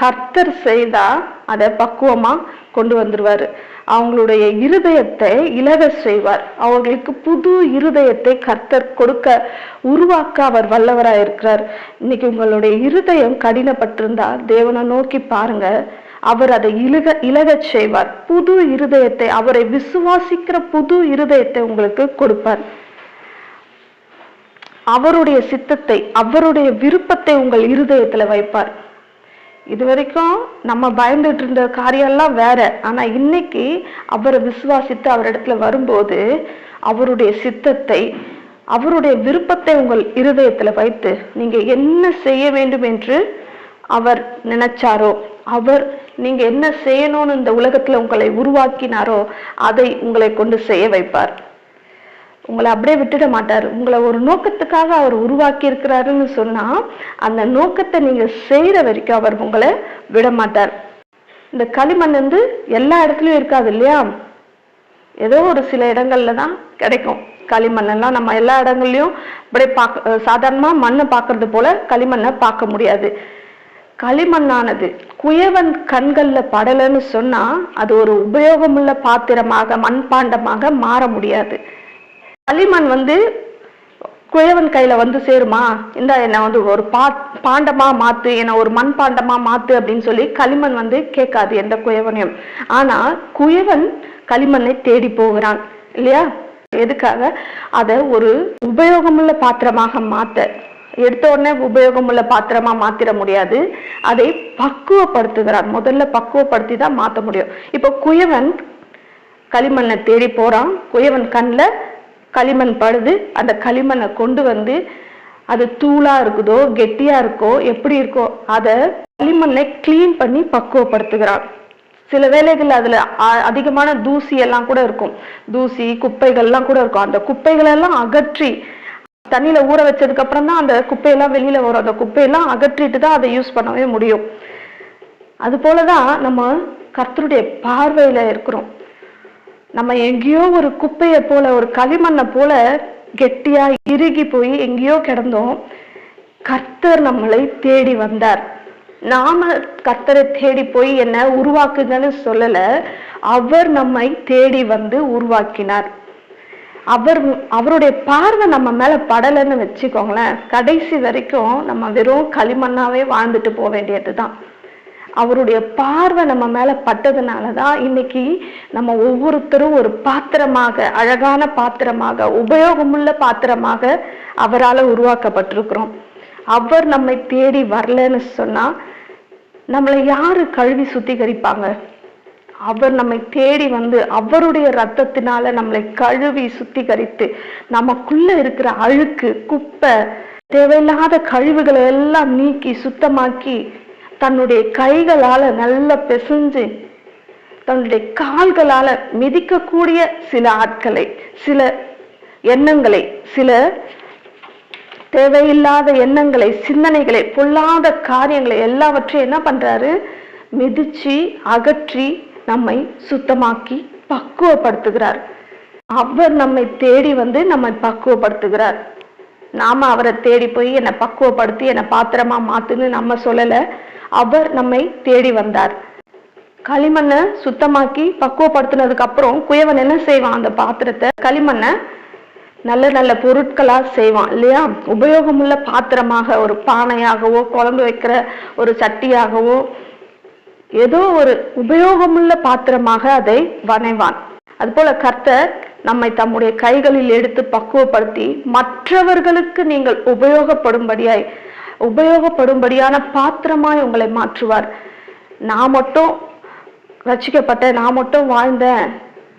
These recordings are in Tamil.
கர்த்தர் செய்தா அதை பக்குவமா கொண்டு வந்துருவாரு. அவங்களுடைய இருதயத்தை இலக செய்வார். அவர்களுக்கு புது இருதயத்தை கர்த்தர் கொடுக்க உருவாக்க அவர் வல்லவராக இருக்கிறார். இன்னைக்கு உங்களுடைய இருதயம் கடினப்பட்டிருந்தா தேவனை நோக்கி பாருங்க. அவர் அதை இலக இலகச் செய்வார். புது இருதயத்தை அவரை விசுவாசிக்கிற புது இருதயத்தை உங்களுக்கு கொடுப்பார். அவருடைய சித்தத்தை அவருடைய விருப்பத்தை உங்கள் இருதயத்துல வைப்பார். இது வரைக்கும் நம்ம பயந்துட்டு இருந்த காரியம்லாம் வேற. ஆனா இன்னைக்கு அவரை விசுவாசித்து அவரிடத்துல வரும்போது அவருடைய சித்தத்தை அவருடைய விருப்பத்தை உங்கள் இருதயத்துல வைத்து நீங்க என்ன செய்ய வேண்டும் என்று அவர் நினைச்சாரோ அவர் நீங்க என்ன செய்யணும்னு இந்த உலகத்துல உங்களை உருவாக்கினாரோ அதை உங்களை கொண்டு செய்ய வைப்பார். உங்களை அப்படியே விட்டுட மாட்டார். உங்களை ஒரு நோக்கத்துக்காக அவர் உருவாக்கி இருக்கிறாருன்னு சொன்னா அந்த நோக்கத்தை நீங்க செய்யற வரைக்கும் அவர் உங்களை விட மாட்டார். இந்த களிமண் வந்து எல்லா இடத்துலயும் இருக்காது இல்லையா? ஏதோ ஒரு சில இடங்கள்ல தான் கிடைக்கும். களிமண் எல்லாம் நம்ம எல்லா இடங்கள்லயும் அப்படியே பார்க்க சாதாரணமா மண்ணை பார்க்கறது போல களிமண்ணை பார்க்க முடியாது. களிமண்ணானது குயவன் கண்கள்ல படலைன்னு சொன்னா அது ஒரு உபயோகமுள்ள பாத்திரமாக மண்பாண்டமாக மாற முடியாது. களிமண் வந்து குயவன் கையில வந்து சேருமா? இந்த என்ன வந்து ஒரு பா பாண்டமா மாத்து என்ன ஒரு மண் பாண்டமா மாத்து அப்படின்னு சொல்லி களிமண் வந்து கேட்காது எந்த குயவனையும். ஆனா குயவன் களிமண்ணை தேடி போகிறான் இல்லையா? எதுக்காக? அதை ஒரு உபயோகமுள்ள பாத்திரமாக மாத்த. எடுத்த உடனே உபயோகமுள்ள பாத்திரமா மாத்திர முடியாது. அதை பக்குவப்படுத்துகிறான். முதல்ல பக்குவப்படுத்தி தான் மாத்த முடியும். இப்போ குயவன் களிமண்ணை தேடி போறான். குயவன் கண்ணில் களிமண் படுது. அந்த களிமண்ணை கொண்டு வந்து அது தூளாக இருக்குதோ கெட்டியாக இருக்கோ எப்படி இருக்கோ அதை களிமண்ணை க்ளீன் பண்ணி பக்குவப்படுத்துகிறான் சில வேளைகள் அதில் அ- அதிகமான தூசி எல்லாம் கூட இருக்கும். தூசி குப்பைகள்லாம் கூட இருக்கும். அந்த குப்பைகளெல்லாம் அகற்றி தண்ணியில் ஊற வச்சதுக்கு அப்புறம் தான் அந்த குப்பையெல்லாம் வெளியில் வரும். அந்த குப்பையெல்லாம் அகற்றிட்டு தான் அதை யூஸ் பண்ணவே முடியும். அது போலதான் நம்ம கர்த்தருடைய பார்வையில் இருக்கிறோம். நம்ம எங்கேயோ ஒரு குப்பையை போல ஒரு களிமண்ணை போல கெட்டியா இறுகி போய் எங்கேயோ கிடந்தோம். கர்த்தர் நம்மளை தேடி வந்தார். நாம கர்த்தரை தேடி போய் என்ன உருவாக்குங்கன்னு சொல்லல. அவர் நம்மை தேடி வந்து உருவாக்கினார். அவர் அவருடைய பார்வை நம்ம மேல படலைன்னு வச்சுக்கோங்களேன். கடைசி வரைக்கும் நம்ம வெறும் களிமண்ணாவே வாழ்ந்துட்டு போக வேண்டியதுதான். அவருடைய பார்வை நம்ம மேல பட்டதுனால தான் இன்னைக்கு நம்ம ஒவ்வொருத்தரும் ஒரு பாத்திரமாக அழகான பாத்திரமாக உபயோகமுள்ள பாத்திரமாக அவரால உருவாக்கப்பட்டிருக்கிறோம். அவர் நம்மை தேடி வரலன்னு சொன்னா நம்மளை யாரு கழுவி சுத்திகரிப்பாங்க? அவர் நம்மை தேடி வந்து அவருடைய ரத்தத்தினால நம்மளை கழுவி சுத்திகரித்து நமக்குள்ள இருக்கிற அழுக்கு குப்பை தேவையில்லாத கழிவுகளை எல்லாம் நீக்கி சுத்தமாக்கி தன்னுடைய கைகளால நல்லா பிசைஞ்சு தன்னுடைய கால்களால மிதிக்கக்கூடிய சில ஆட்களை சில எண்ணங்களை சில தேவையில்லாத எண்ணங்களை சிந்தனைகளை பொல்லாத காரியங்களை எல்லாவற்றையும் என்ன பண்றாரு? மிதிச்சு அகற்றி நம்மை சுத்தமாக்கி பக்குவப்படுத்துகிறார். அவர் நம்மை தேடி வந்து நம்மை பக்குவப்படுத்துகிறார். நாம அவரை தேடி போய் என்னை பக்குவப்படுத்தி என்னை பாத்திரமா மாத்துன்னு நம்ம சொல்லலை. அவர் நம்மை தேடி வந்தார். களிமண்ணை சுத்தமாக்கி பக்குவப்படுத்தினதுக்கு அப்புறம் குயவன் என்ன செய்வான்? அந்த பாத்திரத்தை களிமண்ணை நல்ல நல்ல பொருட்களா செய்வான் இல்லையா? உபயோகமுள்ள பாத்திரமாக ஒரு பானையாகவோ குழம்பு வைக்கிற ஒரு சட்டியாகவோ ஏதோ ஒரு உபயோகமுள்ள பாத்திரமாக அதை வனைவான் அதுபோல கர்த்தர் நம்மை தம்முடைய கைகளில் எடுத்து பக்குவப்படுத்தி மற்றவர்களுக்கு நீங்கள் உபயோகப்படும்படியாய் உபயோகப்படும்படியான பாத்திரமாய் உங்களை மாற்றுவார். நான் மட்டும் ரட்சிக்கப்பட்ட நான் மட்டும் வாழ்ந்தேன்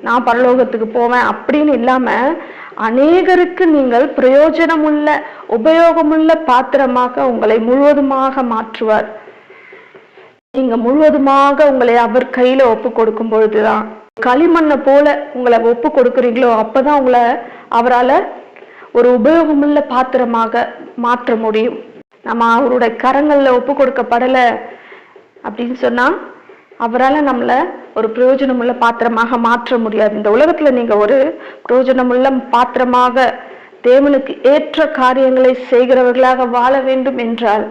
நான் பரலோகத்துக்கு போவேன் அப்படின்னு இல்லாம அநேகருக்கு நீங்கள் பிரயோஜனமுள்ள உபயோகமுள்ள பாத்திரமாக உங்களை முழுவதுமாக மாற்றுவார். நீங்க முழுவதுமாக உங்களை அவர் கையில ஒப்பு கொடுக்கும் பொழுதுதான். களிமண்ணை போல உங்களை ஒப்பு கொடுக்குறீங்களோ அப்பதான் உங்களை அவரால ஒரு உபயோகமுள்ள பாத்திரமாக மாற்ற முடியும். நம்ம அவருடைய கரங்களில் ஒப்பு கொடுக்கப்படலை அப்படின்னு சொன்னால் அவரால் நம்மளை ஒரு பிரயோஜனமுள்ள பாத்திரமாக மாற்ற முடியாது. இந்த உலகத்தில் நீங்கள் ஒரு பிரயோஜனமுள்ள பாத்திரமாக தேவனுக்கு ஏற்ற காரியங்களை செய்கிறவர்களாக வாழ வேண்டும் என்றால்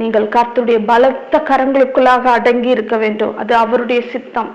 நீங்கள் கர்த்தருடைய பலத்த கரங்களுக்குள்ளாக அடங்கி இருக்க வேண்டும். அது அவருடைய சித்தம்.